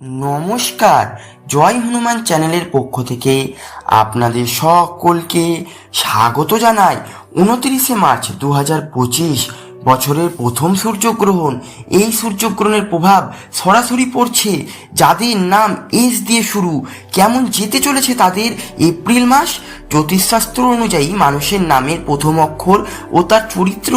নমস্কার। জয় হনুমান চ্যানেলের পক্ষ থেকে আপনাদের সকলকে স্বাগত জানাই। উনত্রিশে মার্চ দু হাজার পঁচিশ বছরের প্রথম সূর্যগ্রহণ। এই সূর্যগ্রহণের প্রভাব সরাসরি পড়ছে যাদের নাম এস দিয়ে শুরু। কেমন যেতে চলেছে তাদের এপ্রিল মাস? জ্যোতিষশাস্ত্র অনুযায়ী মানুষের নামের প্রথম অক্ষর ও তার চরিত্র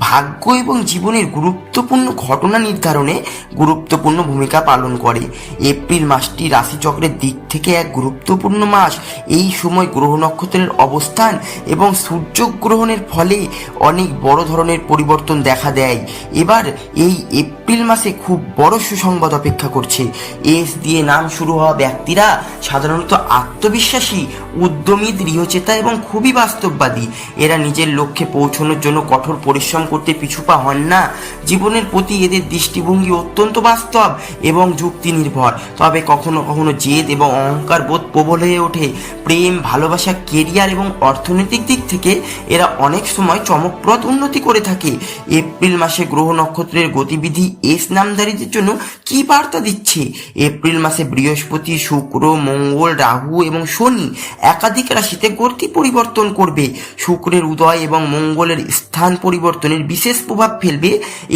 ভাগ্য এবং জীবনের গুরুত্বপূর্ণ ঘটনা নির্ধারণে গুরুত্বপূর্ণ ভূমিকা পালন করে। এপ্রিল মাসটি রাশিচক্রের দিক থেকে এক গুরুত্বপূর্ণ মাস। এই সময় গ্রহ নক্ষত্রের অবস্থান এবং সূর্যগ্রহণের ফলে অনেক বড় ধরনের পরিবর্তন দেখা দেয়। এবার এই এপ্রিল মাসে খুব বড় সুসংবাদ অপেক্ষা করছে। এস দিয়ে নাম শুরু হওয়া ব্যক্তিরা সাধারণত আত্মবিশ্বাসী, উদ্যমী, দৃঢ়চেতা এবং খুবই বাস্তববাদী। এরা নিজের লক্ষ্যে পৌঁছানোর জন্য কঠোর পরিশ্রম করতে পিছুপা হন না। জীবনের প্রতি এদের দৃষ্টিভঙ্গি অত্যন্ত বাস্তব এবং যুক্তি নির্ভর তবে কখনো কখনো জেদ এবং অহংকার বোধ প্রবল হয়ে ওঠে। প্রেম, ভালোবাসা, কেরিয়ার এবং অর্থনৈতিক দিক থেকে এরা অনেক সময় চমকপ্রদ উন্নতি করে থাকে। এপ্রিল মাসে গ্রহ নক্ষত্রের গতিবিধি এস নামধারীদের জন্য কি বার্তা দিচ্ছে? এপ্রিল মাসে বৃহস্পতি, শুক্র, মঙ্গল, রাহু এবং শনি একাধিক রাশিতে গতি পরিবর্তন করবে। শুক্রের উদয় এবং মঙ্গলের স্থান পরিবর্তনের বিশেষ প্রভাব ফেলবে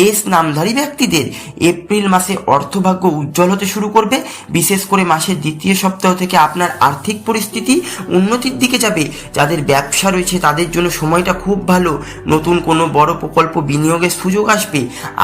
এস নামধারী ব্যক্তিদের এপ্রিল মাসে অর্থভাগ্য উজ্জ্বল হতে শুরু করবে। বিশেষ করে মাসের দ্বিতীয় সপ্তাহ থেকে আপনার আর্থিক পরিস্থিতি উন্নতির দিকে যাবে। যাদের ব্যবসা রয়েছে, তাদের জন্য সময়টা খুব ভালো। নতুন কোনো বড় প্রকল্প বিনিয়োগের সুযোগ আসবে।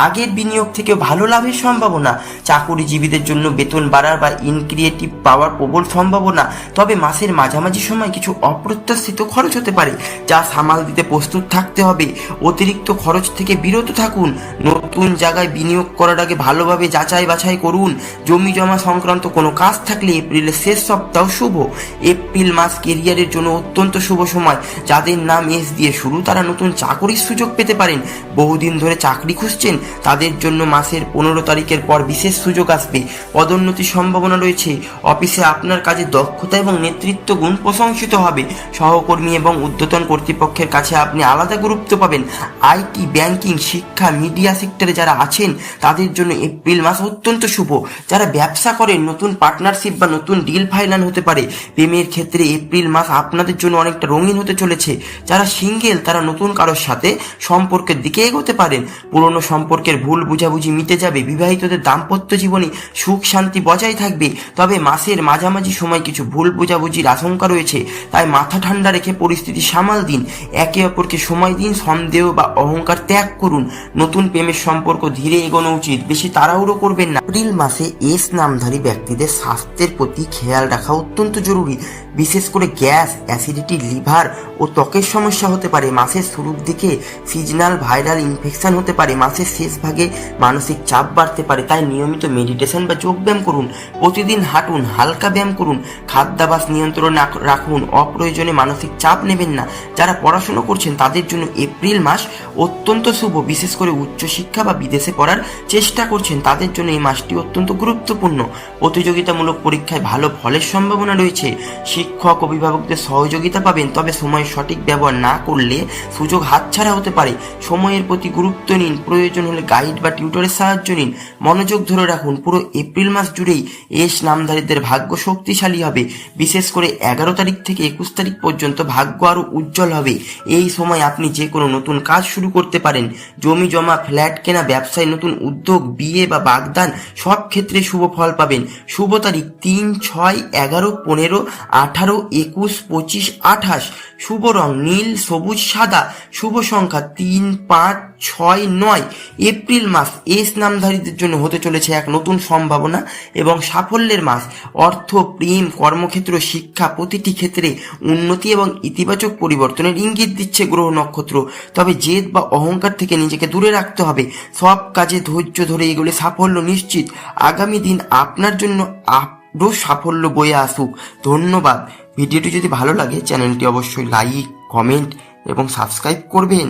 আগের বিনিয়োগ থেকে ভালো লাভের সম্ভাবনা। চাকুরিজীবীদের জন্য বেতন বাড়ার বা ইনক্রিয়েটিভ পাওয়ার প্রবল সম্ভাবনা। তবে মাসের মাঝামাঝি সময় কিছু অপ্রত্যাশিত খরচ হতে পারে, যা সামাল দিতে প্রস্তুত থাকতে হবে। অতিরিক্ত খরচ থেকে বিরত থাকুন। নতুন জায়গায় বিনিয়োগ করার আগে ভালোভাবে যাচাই বাছাই করুন। জমি জমা সংক্রান্ত কোনো কাজ থাকলে এপ্রিলের শেষ সপ্তাহ শুভ। এপ্রিল মাস কেরিয়ারের জন্য অত্যন্ত শুভ সময়। যাদের নাম এস দিয়ে শুরু, তারা নতুন চাকরির সুযোগ পেতে পারেন। বহুদিন ধরে চাকরি খুঁজছেন, তাদের জন্য মাসের পনেরো তারিখের পর বিশেষ সুযোগ আসবে। পদোন্নতির সম্ভাবনা রয়েছে। অফিসে আপনার কাজে দক্ষতা এবং নেতৃত্ব গুণ প্রশংসিত হবে। সহকর্মী এবং উদ্যতন কর্তৃপক্ষের কাছে আপনি আলাদা গুরুত্ব পাবেন। আইটি, ব্যাংকিং, শিক্ষা, মিডিয়া সেক্টরে যারা আছেন, তাদের জন্য এপ্রিল মাস অত্যন্ত শুভ। যারা ব্যবসা করেন, নতুন পার্টনারশিপ বা নতুন ডিল ফাইনাল হতে পারে, প্রেমের ক্ষেত্রে এপ্রিল মাস আপনাদের জন্য অনেকটা রঙিন হতে চলেছে। যারা সিঙ্গেল তারা নতুন কারোর সাথে সম্পর্কের দিকে এগোতে পারেন। পুরনো সম্পর্কের ভুল বুঝাবুঝি মিটে যাবে, বিবাহিতদের দাম্পত্য জীবনে সুখ শান্তি বজায় থাকবে। তবে মাসের মাঝামাঝি সময় কিছু ভুল বুঝাবুঝির আশঙ্কা রয়েছে। তাই মাথা ঠান্ডা রেখে পরিস্থিতি সামাল দিন। একে অপরকে সময় দিন, সন্দেহ বা অহংকার ত্যাগ করুন। নতুন প্রেমের সম্পর্ক ধীরে এগোনো উচিত, বেশি তাড়াহুড়ো করবেন না। এপ্রিল মাসে এস নামধারী ব্যক্তিদের স্বাস্থ্যের প্রতি খেয়াল রাখা অত্যন্ত জরুরি। বিশেষ করে গ্যাস, অ্যাসিডিটি, লিভার ও ত্বকের সমস্যা হতে পারে। মাসের শুরুর দিকে সিজনাল ভাইরাল ইনফেকশন হতে পারে। মাসের শেষ ভাগে মানসিক চাপ বাড়তে পারে। তাই নিয়মিত মেডিটেশন বা যোগব্যায়াম করুন। প্রতিদিন হাঁটুন, হালকা ব্যায়াম করুন। খাদ্যাভাস নিয়ন্ত্রণ রাখ- রাখুন। অপ্রয়োজনে মানসিক চাপ নেবেন না। যারা পড়াশুনো করছেন, তাদের জন্য এপ্রিল মাস অত্যন্ত শুভ, বিশেষ করে উচ্চশিক্ষা বা বিদেশে পড়ার চেষ্টা করছেন, তাদের জন্য এই মাসটি অত্যন্ত গুরুত্বপূর্ণ। প্রতিযোগিতামূলক পরীক্ষায় ভালো ফলের সম্ভাবনা রয়েছে। শিক্ষক, অভিভাবকদের সহযোগিতা পাবেন, তবে সময় সঠিক ব্যবহার না করলে সুযোগ হাতছাড়া হতে পারে। সময়ের প্রতি গুরুত্ব নিন, প্রয়োজন হলে গাইড বা টিউটরের সাহায্য নিন। মনোযোগ ধরে রাখুন, পুরো এপ্রিল মাস জুড়েই এস নামধারীদের ভাগ্য শক্তিশালী হবে। বিশেষ করে এগারো তারিখ থেকে একুশ তারিখ পর্যন্ত ভাগ্য আরও উজ্জ্বল হবে। এই সময় আপনি যে কোনো নতুন কাজ শুরু করতে পারেন। জমি জমা ফ্ল্যাট কেনা, ব্যবসায়, নতুন উদ্যোগ, বিয়ে বা বাগদান, সব ক্ষেত্রে শুভ ফল পাবেন। শুভ তারিখ তিন, ছয়, এগারো, পনেরো, আঠারো, একুশ, পঁচিশ, আঠাশ। শুভ রং নীল, সবুজ, সাদা। শুভ সংখ্যা তিন, পাঁচ, ছয়, নয়। এপ্রিল মাস এস নামধারীদের জন্য হতে চলেছে এক নতুন সম্ভাবনা এবং সাফল্যের মাস। অর্থ, প্রেম, কর্মক্ষেত্র, শিক্ষা প্রতিটি ক্ষেত্রে উন্নতি এবং ইতিবাচক পরিবর্তনের ইঙ্গিত দিচ্ছে গ্রহ নক্ষত্র। তবে জেদ বা অহংকার থেকে নিজেকে দূরে রাখতে হবে। সব কাজে ধৈর্য ধরে এগুলো সাফল্য নিশ্চিত। আগামী দিন আপনার জন্য আরও সাফল্য বয়ে আসুক। ধন্যবাদ। ভিডিওটি যদি ভালো লাগে, চ্যানেলটি অবশ্যই লাইক, কমেন্ট এবং সাবস্ক্রাইব করবেন।